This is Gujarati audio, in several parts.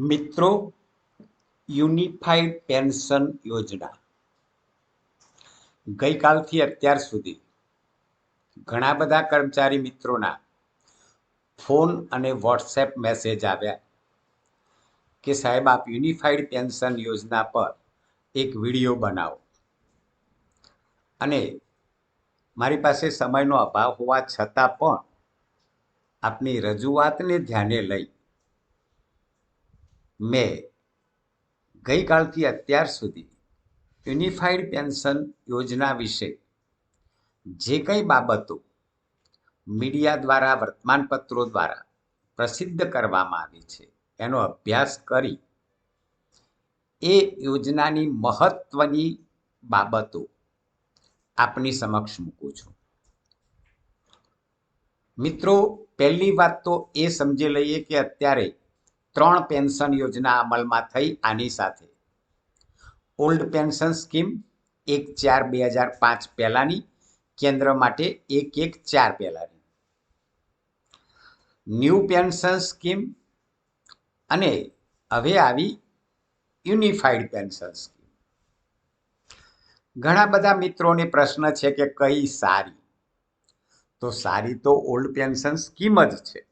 મિત્રો, યુનિફાઈડ પેન્શન યોજના. ગઈકાલથી અત્યાર સુધી ઘણા બધા કર્મચારી મિત્રોના ફોન અને વોટ્સએપ મેસેજ આવ્યા કે, સાહેબ, આપ યુનિફાઈડ પેન્શન યોજના પર એક વીડિયો બનાવો. અને મારી પાસે સમયનો અભાવ હોવા છતાં પણ આપની રજૂઆતને ધ્યાને લઈ મેં ગઈકાલથી અત્યાર સુધી યુનિફાઈડ પેન્શન યોજના વિશે જે કંઈ બાબતો મીડિયા દ્વારા વર્તમાનપત્રો દ્વારા પ્રસિદ્ધ કરવામાં આવી છે, એનો અભ્યાસ કરી એ યોજનાની મહત્વની બાબતો આપની સમક્ષ મૂકું છું. મિત્રો, પહેલી વાત તો એ સમજી લઈએ કે અત્યારે ત્રણ પેન્શન યોજના અમલમાં થઈ આની સાથે. ઓલ્ડ પેન્શન સ્કીમ એક ચાર બે હજાર પાંચ પહેલાંની, કેન્દ્ર માટે એક એક ચાર પહેલાંની. ન્યૂ પેન્શન સ્કીમ અને હવે આવી યુનિફાઈડ પેન્શન સ્કીમ. ઘણા બધા મિત્રોને પ્રશ્ન છે કે કઈ સારી? તો સારી તો ઓલ્ડ પેન્શન સ્કીમ જ છે.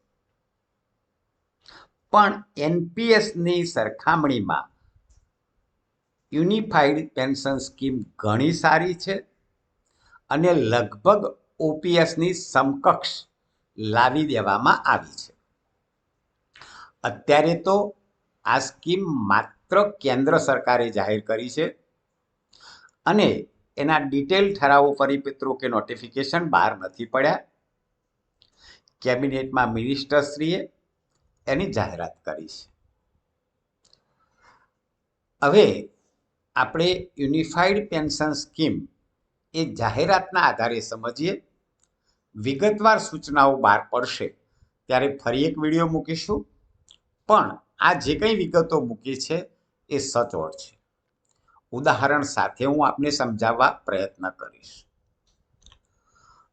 પણ એનપીએસની સરખામણીમાં યુનિફાઈડ પેન્શન સ્કીમ ઘણી સારી છે અને લગભગ ઓપીએસની સમકક્ષ લાવી દેવામાં આવી છે. અત્યારે તો આ સ્કીમ માત્ર કેન્દ્ર સરકારે જાહેર કરી છે અને એના ડિટેલ ઠરાવો પરિપત્રો કે નોટિફિકેશન બહાર નથી પડ્યા. કેબિનેટમાં મિનિસ્ટરશ્રીએ એની જાહેરાત કરી છે. હવે આપણે યુનિફાઈડ પેન્શન સ્કીમ એ જાહેરાતના આધારે સમજીએ. વિગતવાર સૂચનાઓ બહાર પડશે ત્યારે ફરી એક વીડિયો મૂકીશું. પણ આ જે કંઈ વિગતો મૂકી છે એ સચોટ છે. ઉદાહરણ સાથે હું આપને સમજાવવા પ્રયત્ન કરીશ.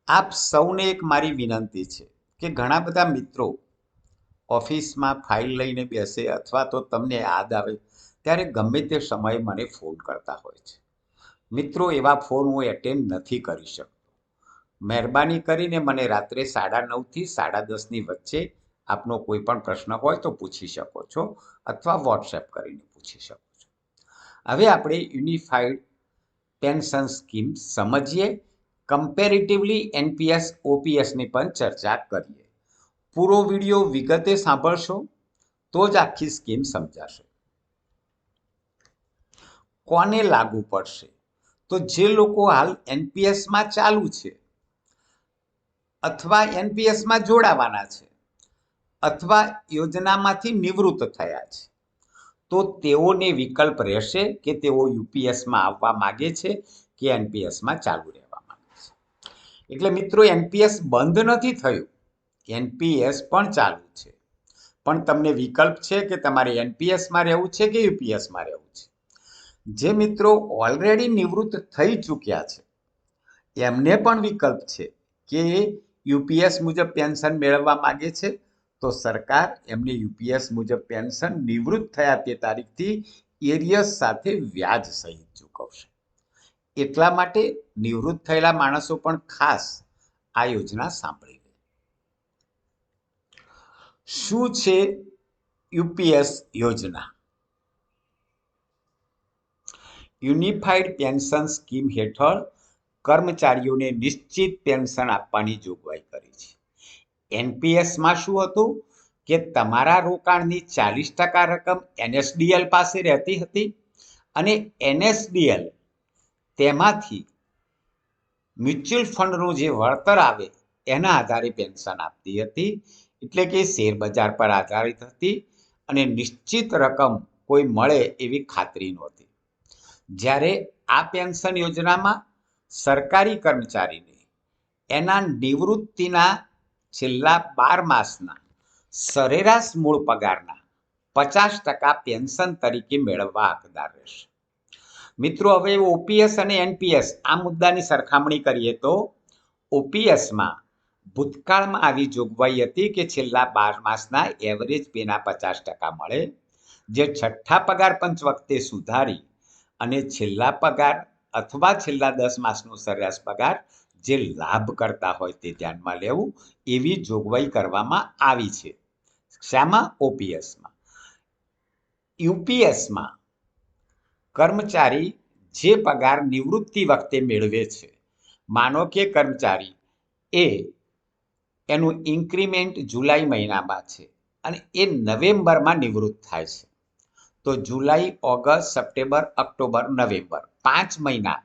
આપ સૌને એક મારી વિનંતી છે કે ઘણા બધા મિત્રો ઓફિસમાં ફાઇલ લઈને બેસે અથવા તો તમને યાદ આવે, ત્યારે ગમે તે સમયે મને ફોન કરતા હોય છે. મિત્રો, એવા ફોન હું એટેન્ડ નથી કરી શકતો. મહેરબાની કરીને મને રાત્રે સાડા નવથી સાડા દસની વચ્ચે આપનો કોઈ પણ પ્રશ્ન હોય તો પૂછી શકો છો અથવા વોટ્સએપ કરીને પૂછી શકો છો. હવે આપણે યુનિફાઈડ પેન્શન સ્કીમ સમજીએ. કમ્પેરેટિવલી એનપીએસ, ઓપીએસની પણ ચર્ચા કરીએ. પૂરો વીડિયો વિગતે સાંભળશો તો જ આખી સ્કીમ સમજાશે. કોને લાગુ પડશે? તો જે લોકો હાલ એનપીએસમાં ચાલુ છે અથવા એનપીએસમાં જોડાવાના છે અથવા યોજનામાંથી નિવૃત્ત થયા છે, તો તેઓને વિકલ્પ રહેશે કે તેઓ યુપીએસમાં આવવા માગે છે કે એનપીએસમાં ચાલુ રહેવા માગે છે. એટલે મિત્રો, એનપીએસ બંધ નથી થયું. એનપીએસ પણ ચાલુ છે. પણ તમને વિકલ્પ છે કે તમારે એનપીએસમાં રહેવું છે કે યુપીએસમાં રહેવું છે? જે મિત્રો ઓલરેડી નિવૃત્ત થઈ ચૂક્યા છે, એમને પણ વિકલ્પ છે કે યુપીએસ મુજબ પેન્શન મેળવવા માગે છે, તો સરકાર એમને યુપીએસ મુજબ પેન્શન નિવૃત્ત થયા તે તારીખથી એરિયસ સાથે વ્યાજ સહિત ચૂકવશે. એટલા માટે નિવૃત્ત થયેલા માણસો પણ ખાસ આ યોજના સાંભળી શું છે યુપીએસ યોજના? યુનિફાઈડ પેન્શન સ્કીમ હેઠળ કર્મચારીઓને નિશ્ચિત પેન્શન આપવાની જોગવાઈ કરી છે. એનપીએસમાં શું હતું કે તમારા રોકાણની ચાલીસ ટકા રકમ એનએસડીએલ પાસે રહેતી હતી અને એનએસડીએલ તેમાંથી મ્યુચ્યુઅલ ફંડનું જે વળતર આવે એના આધારે પેન્શન આપતી હતી. એટલે કે શેરબજાર પર આધારિત હતી અને નિશ્ચિત રકમ કોઈ મળે એવી ખાતરી નહોતી. જ્યારે આ પેન્શન યોજનામાં સરકારી કર્મચારીને એના નિવૃત્તિના છેલ્લા બાર માસના સરેરાશ મૂળ પગારના પચાસ ટકા પેન્શન તરીકે મેળવવા હકદાર રહેશે. મિત્રો, હવે ઓપીએસ અને એનપીએસ આ મુદ્દાની સરખામણી કરીએ તો ઓપીએસમાં ભૂતકાળમાં આવી જોગવાઈ હતી કે છેલ્લા બાર માસના એવરેજ પેના પચાસ ટકા મળે, જે છઠ્ઠા પગાર પંચ વખતે સુધારી અને છેલ્લા પગાર અથવા છેલ્લા દસ માસનો સરેરાશ પગાર જે લાભ કરતા હોય તે ધ્યાનમાં લેવું એવી જોગવાઈ કરવામાં આવી છે. શામાં? ઓપીએસમાં. યુપીએસમાં કર્મચારી જે પગાર નિવૃત્તિ વખતે મેળવે છે, માનો કે કર્મચારી એ એનું ઇન્ક્રીમેન્ટ જુલાઈ મહિનામાં છે અને એ નવેમ્બરમાં નિવૃત્ત થાય છે. તો July, August, September, October, November પાંચ મહિના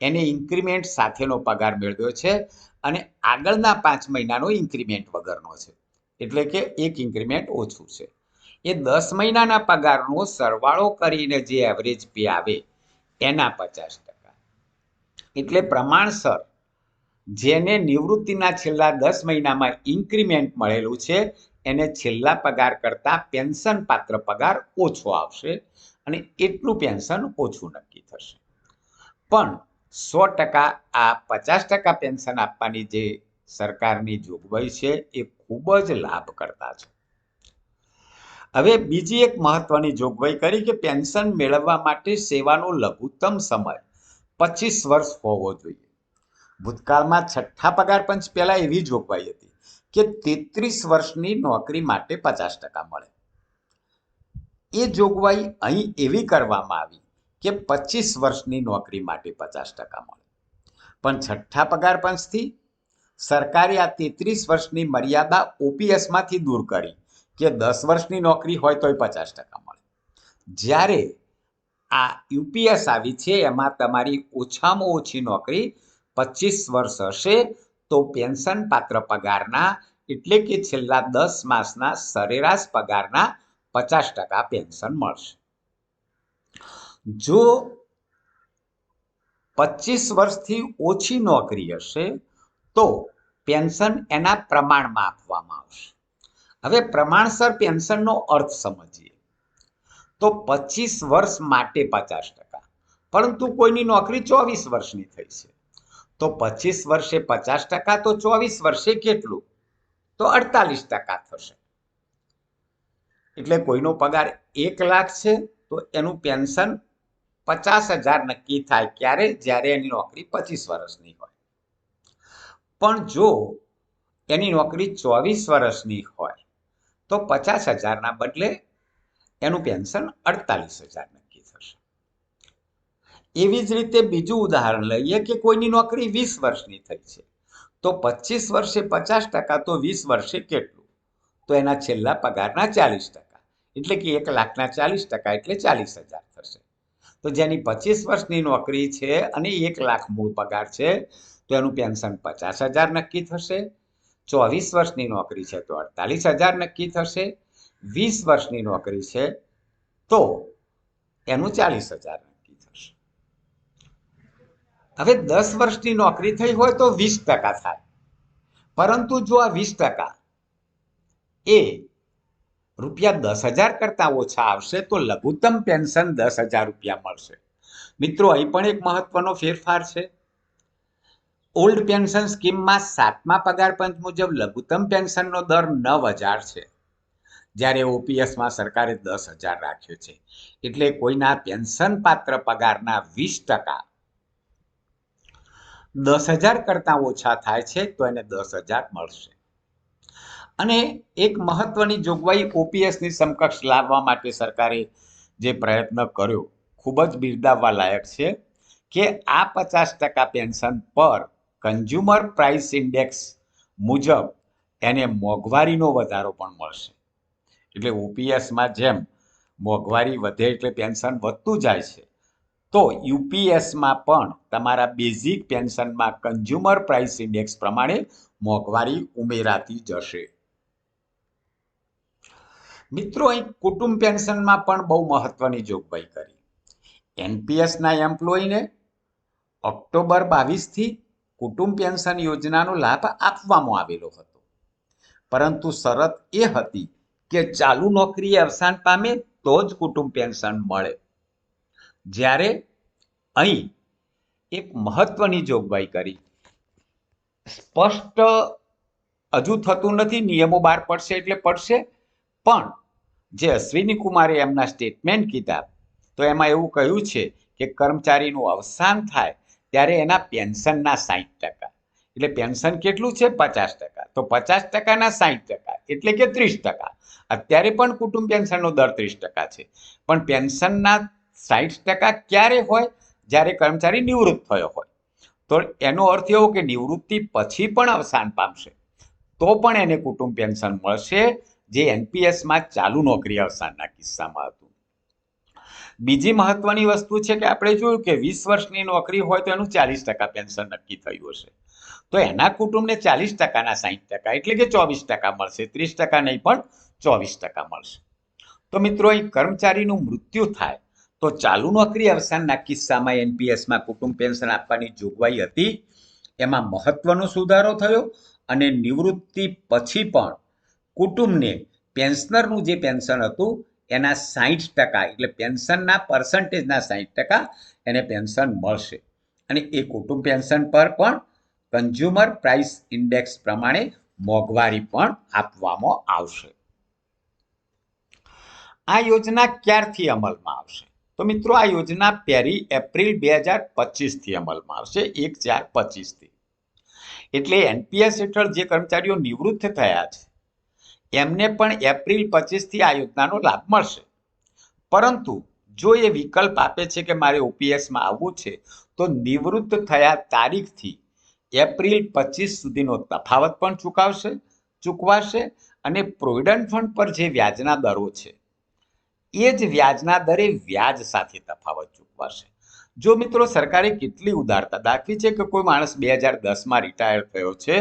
એને ઇન્ક્રીમેન્ટ સાથેનો પગાર મેળવ્યો છે અને આગળના પાંચ મહિનાનો ઇન્ક્રીમેન્ટ વગરનો છે. એટલે કે એક ઇન્ક્રીમેન્ટ ઓછું છે. એ દસ મહિનાના પગારનો સરવાળો કરીને જે એવરેજ પે આવે એના પચાસ ટકા. એટલે પ્રમાણસર જેને નિવૃત્તિના છેલ્લા દસ મહિનામાં ઇન્ક્રીમેન્ટ મળેલું છે, એને છેલ્લા પગાર કરતાં પેન્શન પાત્ર પગાર ઓછો આવશે અને એટલું પેન્શન ઓછું નક્કી થશે. પણ સો ટકા આ પચાસ ટકા પેન્શન આપવાની જે સરકારની જોગવાઈ છે, એ ખૂબ જ લાભ કરતા છે. હવે બીજી એક મહત્વની જોગવાઈ કરી કે પેન્શન મેળવવા માટે સેવાનો લઘુત્તમ સમય પચીસ વર્ષ હોવો જોઈએ. ભૂતકાળમાં છઠ્ઠા પગાર પંચ પહેલા એવી જોગવાઈ હતી કે તેત્રીસ વર્ષની નોકરી માટે પચાસ ટકા મળે. એ જોગવાઈ અહીં એવી કરવામાં આવી કે પચીસ વર્ષની નોકરી માટે પચાસ ટકા મળે. પણ છઠ્ઠા પગાર પંચથી સરકારે આ તેત્રીસ વર્ષની મર્યાદા ઓપીએસમાંથી દૂર કરી કે દસ વર્ષની નોકરી હોય તોય પચાસ ટકા મળે. જ્યારે આ યુપીએસ આવી છે, એમાં તમારી ઓછામાં ઓછી નોકરી પચીસ વર્ષ હશે તો પેન્શન પાત્ર પગારના એટલે કે છેલ્લા દસ માસના સરેરાશ પગારના પચાસ ટકા પેન્શન મળશે. જો પચીસ વર્ષથી ઓછી નોકરી હશે તો પેન્શન એના પ્રમાણમાં આપવામાં આવશે. હવે પ્રમાણસર પેન્શનનો અર્થ સમજીએ. તો પચીસ વર્ષ માટે પચાસ ટકા, પરંતુ કોઈની નોકરી ચોવીસ વર્ષની થઈ છે. તો પચીસ વર્ષે પચાસ ટકા તો ચોવીસ વર્ષે કેટલું? તો અડતાલીસ ટકા થશે. એટલે કોઈનો પગાર એક લાખ છે, તો એનું પેન્શન પચાસ હજાર નક્કી થાય ક્યારે? જ્યારે એની નોકરી પચીસ વર્ષની હોય. પણ જો એની નોકરી ચોવીસ વર્ષની હોય, તો પચાસ હજારના બદલે એનું પેન્શન અડતાલીસ હજાર નક્કી એવી જ રીતે બીજું ઉદાહરણ લઈએ કે કોઈની નોકરી વીસ વર્ષની થઈ છે. તો પચીસ વર્ષે પચાસ ટકા તો વીસ વર્ષે કેટલું? તો એના છેલ્લા પગારના ચાલીસ ટકા. એટલે કે એક લાખના ચાલીસ ટકા એટલે ચાલીસ હજાર થશે. તો જેની પચીસ વર્ષની નોકરી છે અને એક લાખ મૂળ પગાર છે, તો એનું પેન્શન પચાસ હજાર નક્કી થશે. ચોવીસ વર્ષની નોકરી છે તો અડતાલીસ હજાર નક્કી થશે. વીસ વર્ષની નોકરી છે તો એનું ચાલીસ હજાર હવે દસ વર્ષની નોકરી થઈ હોય તો વીસ ટકા થાય. પરંતુ જો આ વીસ ટકા એ રૂપિયા દસ હજાર કરતાં ઓછા આવશે તો લઘુત્તમ પેન્શન દસ હજાર રૂપિયા મળશે. મિત્રો, અહીં પણ એક મહત્વનો ફેરફાર છે. ઓલ્ડ પેન્શન સ્કીમમાં સાતમા પગાર પંચ મુજબ લઘુત્તમ પેન્શનનો દર નવ હજાર છે. જ્યારે ઓપીએસમાં સરકારે દસ હજાર રાખ્યો છે. એટલે કોઈના પેન્શન પાત્ર પગારના વીસ ટકા દસ હજાર કરતાં ઓછા થાય છે, તો એને દસ હજાર મળશે. અને એક મહત્વની જોગવાઈ ઓપીએસની સમકક્ષ લાવવા માટે સરકારે જે પ્રયત્ન કર્યો, ખૂબ જ બિરદાવવા લાયક છે કે આ પચાસ ટકા પેન્શન પર કન્ઝ્યુમર પ્રાઇસ ઇન્ડેક્સ મુજબ એને મોંઘવારીનો વધારો પણ મળશે. એટલે ઓપીએસમાં જેમ મોંઘવારી વધે એટલે પેન્શન વધતું જાય છે તો યુપીએસમાં પણ તમારા બેઝિક પેન્શનમાં કન્ઝ્યુમર પ્રાઇસ ઇન્ડેક્સ પ્રમાણે મોંઘવારી ઉમેરાતી જશે. મિત્રો, અહીં કુટુંબ પેન્શનમાં પણ બહુ મહત્વની જોગવાઈ કરી. એનપીએસના એમ્પ્લોયને ઓક્ટોબર બાવીસથી કુટુંબ પેન્શન યોજનાનો લાભ આપવામાં આવેલો હતો. પરંતુ શરત એ હતી કે ચાલુ નોકરી અવસાન પામે તો જ કુટુંબ પેન્શન મળે. જ્યારે અહીં એક મહત્વની જોગવાઈ કરી. સ્પષ્ટ હજુ થતું નથી, નિયમો બહાર પડશે એટલે પડશે. પણ જે અશ્વિની કુમારે એમના સ્ટેટમેન્ટ કીધા, તો એમાં એવું કહ્યું છે કે કર્મચારીનું અવસાન થાય ત્યારે એના પેન્શનના સાહીઠ ટકા. એટલે પેન્શન કેટલું છે? પચાસ ટકા. તો પચાસ ટકાના સાહીઠ ટકા એટલે કે ત્રીસ ટકા. અત્યારે પણ કુટુંબ પેન્શનનો દર ત્રીસ ટકા છે. પણ પેન્શનના સાહીઠ ટકા ક્યારે હોય? જ્યારે કર્મચારી નિવૃત્ત થયો હોય. તો એનો અર્થ એવો કે નિવૃત્તિ પછી પણ અવસાન પામશે. તો પણ એને કુટુંબ પેન્શન મળશે, જે એનપીએસમાં ચાલુ નોકરી અવસાનના કિસ્સામાં હતું. બીજી મહત્વની વસ્તુ છે કે આપણે જોયું કે વીસ વર્ષની નોકરી હોય તો એનું ચાલીસ ટકા પેન્શન નક્કી થયું હશે. તો એના કુટુંબને ચાલીસ ટકાના સાહીઠ ટકા એટલે કે ચોવીસ ટકા મળશે. ત્રીસ ટકા નહીં પણ ચોવીસ ટકા મળશે. તો મિત્રો, અહીં કર્મચારીનું મૃત્યુ થાય તો ચાલુ નોકરી અવસાનના કિસ્સામાં એનપીએસમાં કુટુંબ પેન્શન આપવાની જોગવાઈ હતી. એમાં મહત્વનો સુધારો થયો અને નિવૃત્તિ પછી પણ કુટુંબને પેન્શનરનું જે પેન્શન હતું, એના સાહીઠ ટકા એટલે પેન્શનના પર્સન્ટેજના સાહીઠ ટકા એને પેન્શન મળશે. અને એ કુટુંબ પેન્શન પર પણ કન્ઝ્યુમર પ્રાઇસ ઇન્ડેક્સ પ્રમાણે મોંઘવારી પણ આપવામાં આવશે. આ યોજના ક્યારથી અમલમાં આવશે? તો મિત્રો આ યોજના પહેલી એપ્રિલ બે હજાર પચીસથી અમલમાં આવશે, એક ચાર પચીસથી. એટલે એનપીએસ હેઠળ જે કર્મચારીઓ નિવૃત્ત થયા છે, એમને પણ એપ્રિલ પચીસથી આ યોજનાનો લાભ મળશે. પરંતુ જો એ વિકલ્પ આપે છે કે મારે ઓપીએસમાં આવવું છે, તો નિવૃત્ત થયા તારીખથી એપ્રિલ પચીસ સુધીનો તફાવત પણ ચૂકવશે, ચૂકવાશે અને પ્રોવિડન્ટ ફંડ પર જે વ્યાજના દરો છે એ જ વ્યાજના દરે વ્યાજ સાથે તફાવત ચૂકવાશે. જો મિત્રો સરકારે કેટલી ઉદારતા દાખવી છે કે કોઈ માણસ બે હજાર દસમાં રિટાયર થયો છે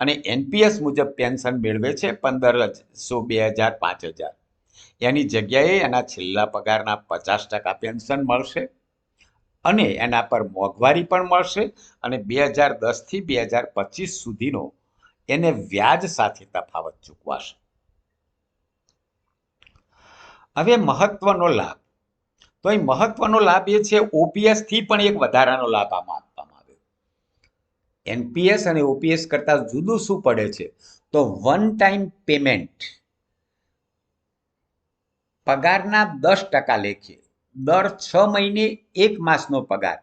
અને એનપીએસ મુજબ પેન્શન મેળવે છે પંદર સો બે હજાર, પાંચ હજાર, એની જગ્યાએ એના છેલ્લા પગારના પચાસ ટકા પેન્શન મળશે અને એના પર મોંઘવારી પણ મળશે અને બે હજાર દસથી બે હજાર પચીસ સુધીનો એને વ્યાજ સાથે તફાવત ચૂકવાશે. હવે મહત્વનો લાભ. તો એ મહત્વનો લાભ એ છે ઓપીએસથી પણ એક વધારાનો લાભ આમાં આપવામાં આવ્યો. એનપીએસ અને ઓપીએસ કરતાં જુદું શું પડે છે? તો વન ટાઈમ પેમેન્ટ પગારના દસ ટકા લેખે. દર છ મહિને એક માસનો પગાર.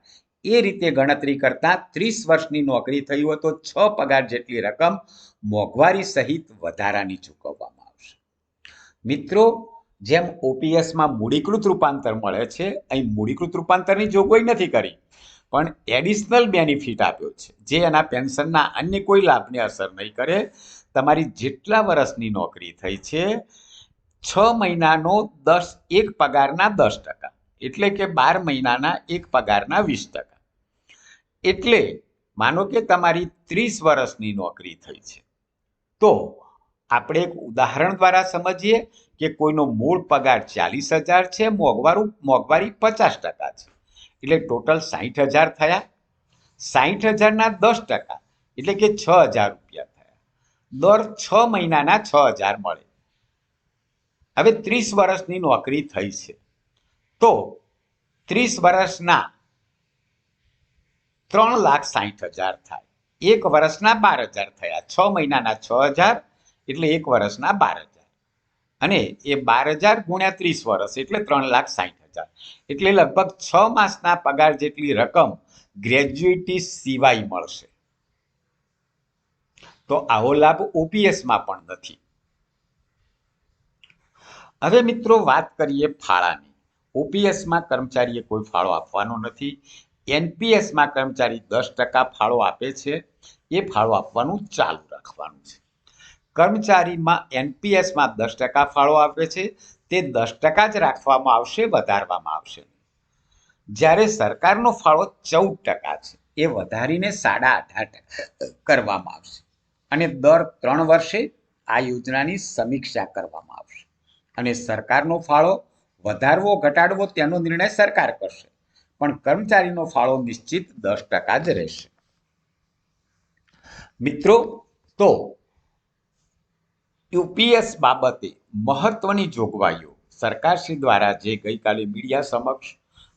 એ રીતે ગણતરી કરતાં ત્રીસ વર્ષની નોકરી થઈ હોય તો છ પગાર જેટલી રકમ મોંઘવારી સહિત વધારાની ચૂકવવામાં આવશે. મિત્રો જેમ ઓપીએસમાં મૂડીકૃત રૂપાંતર મળે છે, અહીં મૂડીકૃત રૂપાંતરની જોગવાઈ નથી કરી, પણ એડિશનલ બેનિફિટ આપ્યો છે. જે એના પેન્શનના અન્ય કોઈ લાભને અસર નહીં કરે. તમારી જેટલા વર્ષની નોકરી થઈ છે, છ મહિનાનો દસ, એક પગારના દસ ટકા, એટલે કે બાર મહિનાના એક પગારના વીસ ટકા. એટલે માનો કે તમારી ત્રીસ વર્ષની નોકરી થઈ છે. તો આપણે એક ઉદાહરણ દ્વારા સમજીએ કે કોઈનો મૂળ પગાર ચાલીસ હજાર છે, મોંઘવારું, મોંઘવારી પચાસ ટકા છે. એટલે ટોટલ સાહીઠ હજાર થયા. સાહીઠ હજારના દસ ટકા, એટલે કે છ હજાર રૂપિયા થયા. દર છ મહિનાના છ હજાર મળે. હવે ત્રીસ વર્ષની નોકરી થઈ છે. તો ત્રીસ વર્ષના ત્રણ લાખ સાહીઠ હજાર થાય. એક વર્ષના બાર હજાર થયા. છ મહિનાના છ હજાર એટલે એક વર્ષના બાર હજાર. અને એ બાર હજાર ગુણ્યા ત્રીસ વર્ષ એટલે ત્રણ લાખ સાઠ હજાર. એટલે લગભગ છ માસના પગાર જેટલી રકમ ગ્રેજ્યુએટી સિવાય મળશે. તો આવો લાભ ઓપીએસમાં પણ નથી. હવે મિત્રો વાત કરીએ ફાળાની. ઓપીએસમાં કર્મચારીએ કોઈ ફાળો આપવાનો નથી. એનપીએસમાં કર્મચારી દસ ટકા ફાળો આપે છે. એ ફાળો આપવાનું ચાલુ રાખવાનું છે. કર્મચારીમાં એનપીએસમાં દસ ટકા ફાળો આપે છે. તે દસ ટકા જ રાખવામાં આવશે, વધારવામાં આવશે. જ્યારે સરકારનો ફાળો ચૌદ ટકા છે, એ વધારીને સાડા અઢાર ટકા કરવામાં આવશે. અને દર ત્રણ વર્ષે આ યોજનાની સમીક્ષા કરવામાં આવશે. અને સરકારનો ફાળો વધારવો, ઘટાડવો તેનો નિર્ણય સરકાર કરશે. પણ કર્મચારીનો ફાળો નિશ્ચિત દસ ટકા જ રહેશે. મિત્રો, તો યુપીએસ બાબતે મહત્વની જોગવાઈઓ સરકારશ્રી દ્વારા જે ગઈકાલે મીડિયા સમક્ષ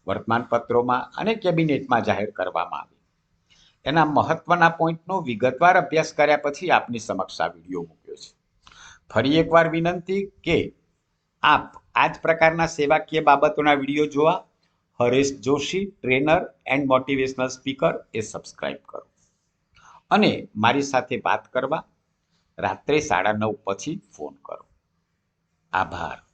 વર્તમાનપત્રોમાં અને કેબિનેટમાં જાહેર કરવામાં આવી. એના મહત્વના પોઈન્ટનો વિગતવાર અભ્યાસ કર્યા પછી આપની સમક્ષ આ વીડિયો મૂક્યો છે. ફરી એકવાર વિનંતી કે આપ આ જ પ્રકારના સેવાકીય બાબતોના વીડિયો જોવા Haresh Joshi, trainer and motivational speaker A subscribe કરો. અને મારી સાથે વાત કરવા રાત્રે સાડા નવ પછી ફોન કરો. આભાર.